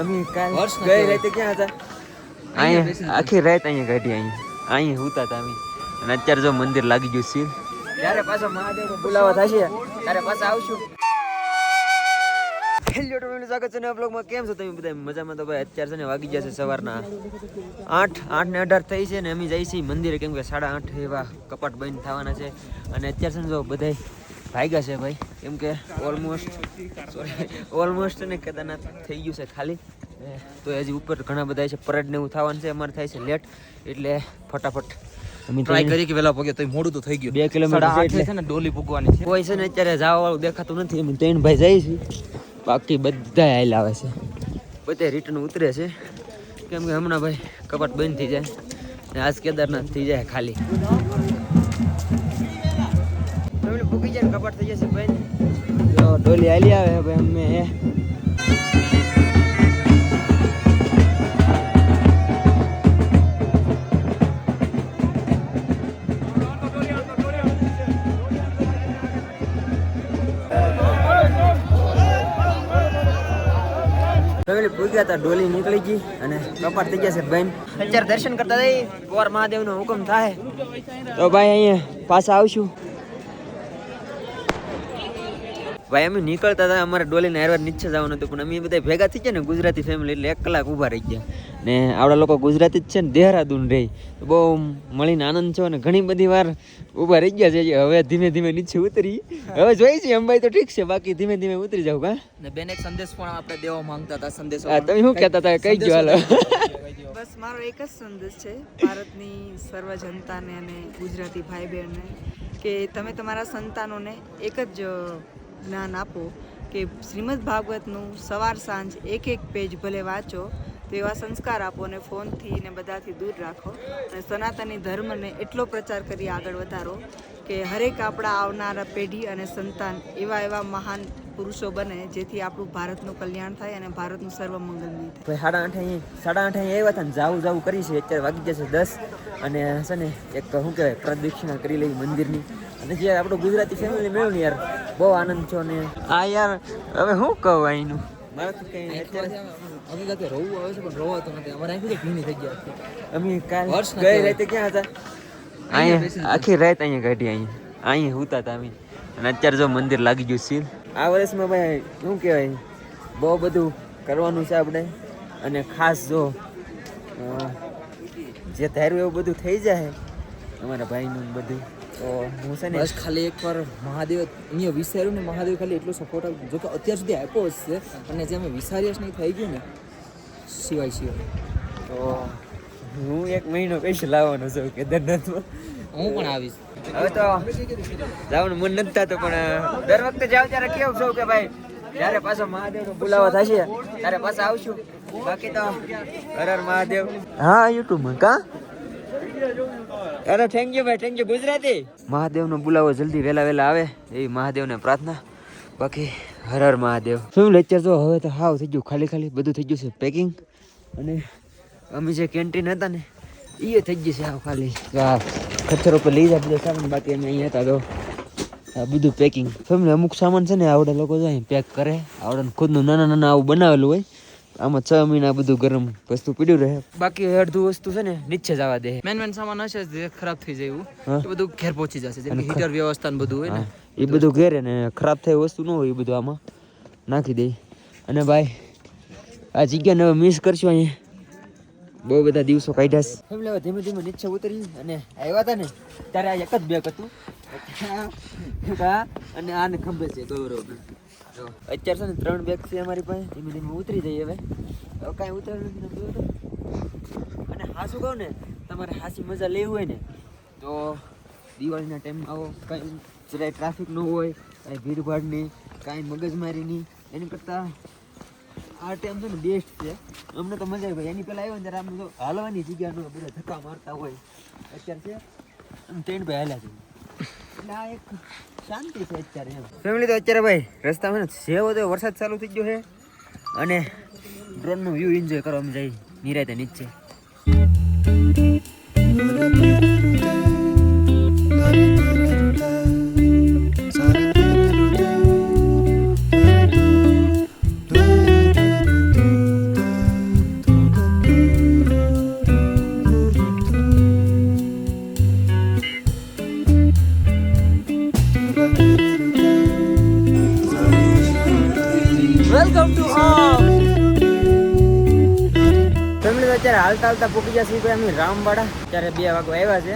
અમે કાલ વર્ષ ગઈ રાતે ક્યાં હતા? અહીંયા અહીંયા આખી રાત અહીંયા કાઢી અહીંયા અહીંયા હુતા હતા અમે. અને અત્યારે જો મંદિર લાગી ગયું સીલ ત્યારે પાછો મહાદેવનો બોલાવા થશે? ત્યારે પાછા આવશું? હેલો ટોમીનું સ્વાગત છે નવા બ્લોગમાં કેમ છો તમે બધા મજામાં તો ભાઈ અત્યારે છે ને વાગી છે સવારના આઠ. આઠ ને અઢાર થઈ છે ને અમે જઈએ છીએ મંદિરે. કેમ કે સાડા આઠ એવા કપાટ બંધ થવાના છે. અને અત્યારે છે ને જો બધાય ભાગ્યા છે ભાઈ. કેમ કે ઓલમોસ્ટ ઓલમોસ્ટ ને કેદારનાથ થઈ ગયું છે ખાલી. તો હજી ઉપર ઘણા બધા છે પરેડ ને એવું થવાનું છે અમારે થાય છે લેટ એટલે ફટાફટ ટ્રાય કરી કે વેલા પગે તો મોડું તો થઈ ગયું. બે કિલોમીટર એટલે. છે ને ડોલી પૂગવાની છે. કોઈ છે ને અત્યારે જવા વાળું દેખાતું નથી એમ ત્રણ ભાઈ જાય છે. બાકી બધા હાલ આવે છે. બધે રિટર્ન ઉતરે છે. કેમ કે હમણાં ભાઈ કપાટ બંધ થઈ જાય. ને આજ કેદારનાથ થઈ જાય ખાલી. ભૂકી જાય ને કપાટ થઈ જશે ભાઈ. જો ડોલી હાલી આવે ભાઈ અમે ફેમિલી પૂગ્યા હતા ડોલી નીકળી ગઈ અને કપાટ થઈ ગયા છે બેન અત્યારે દર્શન કરતા જઈ કુંવર મહાદેવનો હુકમ થાય. તો ભાઈ અહીંયા પાછા આવશું. ભાઈ અમે નીકળતા હતા અમારે ડોલીને હારવાર નીચે જવાનું હતું પણ અમે બધા ભેગા થઈ ગયા ને ગુજરાતી ફેમિલી એટલે એક કલાક ઊભા રહી ગયા. ને આવડા લોકો ગુજરાતી જ છે ને દેહરાદૂન રહી. તો બહુ મળીને આનંદ છો ને ઘણી બધી વાર ઊભા રહી ગયા છે હવે ધીમે ધીમે નીચે ઉતરી. હવે જોઈ છે અંબાઈ તો ઠીક છે બાકી ધીમે ધીમે ઉતરી જાવ કા ને બેન એક સંદેશ પણ આપણે દેવા માંગતા હતા સંદેશો હા, તમે શું કહેતા હતા? કઈ ગયો હાલો. બસ મારો એક જ સંદેશ છે ભારતની સર્વ જનતાને અને ગુજરાતી ભાઈ બહેનને કે તમે તમારા સંતાનોને એક જ જ્ઞાન આપો કે શ્રીમદ ભાગવતનું સવાર સાંજ એક એક પેજ ભલે વાંચો, તો એવા સંસ્કાર આપો અને ફોનથી ને બધાથી દૂર રાખો અને સનાતની ધર્મને એટલો પ્રચાર કરી આગળ વધારો કે હરેક આપણા આવનારા પેઢી અને સંતાન એવા એવા મહાન પુરુષો બને જેથી આપણું ભારતનું કલ્યાણ થાય અને ભારતનું સર્વ મંગલમય થાય. સાડા આઠે સાડા આઠે અહીં આવ્યા હતા ને જાવું જાવું કરી છે. અત્યારે વાગી જશે દસ અને છે ને એક, શું કહેવાય, પ્રદક્ષિણા કરી લઈ મંદિરની. અને જે આપણું ગુજરાતી ફેમિલી મેળવ્યું યાર બહુ આનંદ છો ને. આ યાર હવે શું કહું અહીંનું મારે તો અત્યારે હકીકતે રોવું આવે છે પણ રોવાતું નથી. અમારે અહીં ભીની થઈ ગયા અમે કાલ વર્ષ નથી ગઈ રાતે ક્યાં હતા? અહીંયા આખી રાત અહીંયા કાઢી અહીંયા અહીંયા હુતા હતા અમે. અને અત્યારે જો મંદિર લાગી ગયું સીલ. આ વર્ષમાં ભાઈ શું કહેવાય? બહુ બધું કરવાનું છે આપણે. અને ખાસ જો જે ધાર્યું એવું બધું થઈ જાય. અમારા ભાઈનું ને બધું. તો હું છે ને બસ ખાલી એકવાર મહાદેવ અહીંયા વિચાર્યું ને મહાદેવ ખાલી એટલો સપોર્ટ આપ્યો જો કે અત્યાર સુધી આપ્યો જ છે અને જે અમે વિચારીએ નહીં થઈ ગયું ને સિવાય સિવાય. તો હું એક મહિનો પૈસા લાવવાનો છું કેદારનાથમાં હું પણ આવીશ. હવે તો જવાનું મન નથી થતું પણ દર વખતે જાવ ત્યારે કેવું છું કે ભાઈ જ્યારે પાછો મહાદેવનો બોલાવો થશે ત્યારે પાછા આવશું. બાકી તો હર હર મહાદેવ. હા યુટ્યુબમાં કા? અરે થેન્ક યુ ભાઈ થેન્ક યુ ગુજરાતી? મહાદેવનો બોલાવો, જલ્દી વહેલા વહેલા આવે. એ મહાદેવને પ્રાર્થના. બાકી હર હર મહાદેવ. શું લેક્ચર જો હવે તો હાવ થઈ ગયું, ખાલી ખાલી બધું થઈ ગયું છે પેકિંગ અને અમે જે કેન્ટીન હતા ને એ થઈ ગયું છે હાવ ખાલી. પથ્થર ઉપર લઈ જાય બધો સામાન, બાકી અમે અહીંયા હતા તો આ બધું પેકિંગ ફેમિલી અમુક સામાન છે ને આવડે લોકો જાય પેક કરે. આવડે ખુદનું નાના નાના આવું બનાવેલું હોય. આમાં છ મહિના બધું ગરમ વસ્તુ પીડ્યું રહે. બાકી અડધું વસ્તુ છે ને નીચે જવા દે. મેન મેન સામાન હશે જે ખરાબ થઈ જાય એવું એ બધું ઘેર પહોંચી જશે જેમ કે હીટર વ્યવસ્થા ને બધું હોય ને. એ બધું ઘેરે ને ખરાબ થઈ વસ્તુ ન હોય એ બધું આમાં. નાખી દે. અને ભાઈ આ જગ્યાને હવે મિસ કરશું અહીંયા. બહુ બધા દિવસો કાઢ્યા છે. એમ લેવા ધીમે ધીમે નીચે ઉતરી અને આવ્યા હતા ને, ત્યારે આ એક જ બેગ હતું. અને આને ખંભે છે ગૌરવ. અત્યારે છે ને ત્રણ બેગ છે અમારી પાસે. ધીમે ધીમે ઉતરી જઈએ હવે. કાંઈ ઉતરવું નથી અને હાસું કહું ને, તમારે હાસી મજા લેવી હોય ને, તો દિવાળીના ટાઈમમાં આવો. કાંઈ જરાય ટ્રાફિક ન હોય, કાંઈ ભીડભાડ નહીં કાંઈ મગજમારી નહીં એની કરતાં આ ટાઈમ છે ને બેસ્ટ છે. અમને તો મજા આવી એની પહેલાં આવ્યો ને ત્યારે આમ તો હાલવાની જગ્યા ન બધા ધક્કા મારતા હોય. અત્યારે છે, આમ ટ્રેન ભાઈ હાલ્યા છે. એટલે આ એક શાંતિ છે અત્યારે એમ. ફેમિલી, તો અત્યારે ભાઈ રસ્તામાં સેવો તો વરસાદ ચાલુ થઈ ગયો છે. અને ડ્રોનનો વ્યૂ એન્જોય કરવા અમે જઈ નિરાતે નીચે. ફેમિલી તો અત્યારે હાલતા હાલતા પૂકી જશે ભાઈ અમે રામવાડા. અત્યારે બે વાગો આવ્યા છે.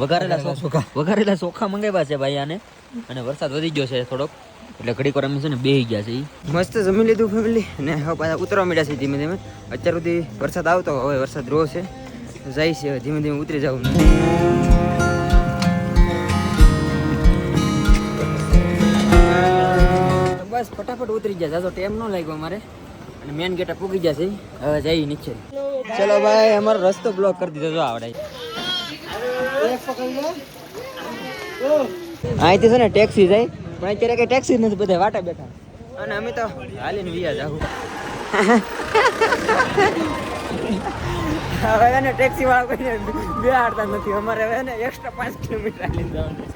વઘારેલા ચોખા વઘારેલા ચોખા મંગાવ્યા છે ભાઈ આને. અને વરસાદ વધી ગયો છે થોડોક. એટલે ઘડીક વાર અમે છે ને બેહી ગયા છે મસ્ત જમી લીધું ફેમિલી. અને હવે પાછા ઉતરવા માંડ્યા છે ધીમે ધીમે. અત્યાર સુધી વરસાદ આવતો હવે વરસાદ રો છે. જાય છે ધીમે ધીમે ઉતરી જાવ બસ ફટાફટ ઉતરી ગયા જાજો ટાઈમ ન લાગ્યો અમારે. અને મેન ગેટ પૂગી જશે હવે જઈ નીચે. ચલો ભાઈ, અમારો રસ્તો બ્લોક કરી દીધો. જો આવડે અહીંથી છે ને ટેક્સી જાય. પણ અત્યારે કઈ ટેક્સી નથી, બધા વાટા બેઠા. અને અમે તો હાલીને વિયા જાવું હવે એને ટેક્સી વાળા કોઈને બેહાડતા નથી. અમારે હવે ને એક્સ્ટ્રા પાંચ કિલોમીટર જવાનું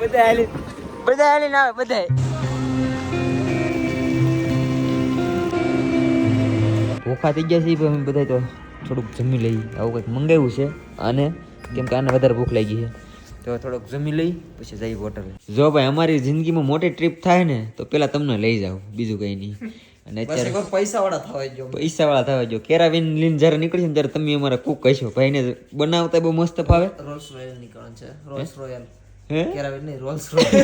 બધા હાલી બધા આવે બધા ભૂખા થઈ ગયા છે અમે બધા તો થોડુંક જમી લઈ આવું કંઈક મંગાવ્યું છે. અને કેમ કે આને વધારે ભૂખ લાગી છે. તો થોડુંક જમી લઈ પછી જઈ હોટલે. જો ભાઈ અમારી જિંદગીમાં મોટી ટ્રીપ થાય ને તો પેલા તમને લઈ જાવ બીજું કઈ નહીં. અને અત્યારે પૈસા વાળા થવા જો. પૈસા વાળા થવા જો. કેરાવીન લઈને જ્યારે નીકળી ત્યારે તમે અમારા કુક કહેશો ભાઈને બનાવતા બહુ મસ્ત ફાવે. રોલ્સ રોયલ નીકળવાનું છે. રોલ્સ રોયલ હે? કેરાવેલ નહીં રોલ્સ રોયલ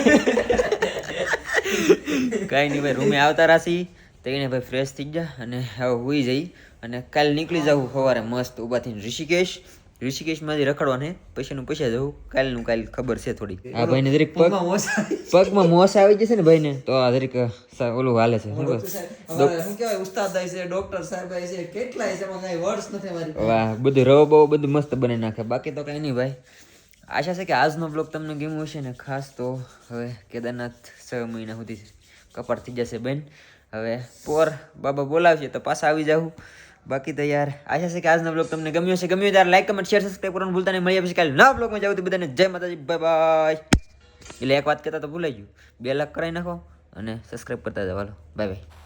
કાંઈ નહીં ભાઈ રૂમે આવતા રાશી. તો એને ભાઈ ફ્રેશ થઈ જા અને હવે હુઈ જઈ અને કાલ નીકળી જવું સવારે મસ્ત ઊભા થઈને ઋષિકેશ. ઋષિકેશમાંથી રખડવાને પૈસાનું પૈસા જવું. કાલનું કાલ ખબર છે થોડી. આ ભાઈને દરેક પગ પગમાં મોસ આવી જશે ને ભાઈને? તો આ દરેક ઓલું હાલે છે. શું કહેવાય ઉસ્તાદ છે ડોક્ટર સાહેબ છે કેટલાય છે કાંઈ વર્ડ્સ નથી મારી વાહ બધું રવો બહુ બધું મસ્ત બની નાખે બાકી તો કાંઈ નહીં ભાઈ. આશા છે કે આજનો બ્લોગ તમને ગમ્યો હશે ને ખાસ તો હવે કેદારનાથ છ મહિના સુધી કપાટ થઈ જશે બેન. હવે પોર બાબા બોલાવશે તો પાછા આવી જાઉં. બાકી તો યાર, આશા છે કે આજનો બ્લોગ તમને ગમ્યો હશે, ગમ્યો ત્યારે લાઈક કમેન્ટ શેર સબસ્ક્રાઈબ કરવાનું ભૂલતા નહીં. મળીએ પછી કાલે નવા બ્લોગમાં જાવ તો બધાને જય માતાજી. બાય બાય એટલે એક વાત કહેતા તો ભૂલાઈ ગયું. બે લાખ કરાવી નાખો અને સબસ્ક્રાઈબ કરતા જાવ હાલો. Bye bye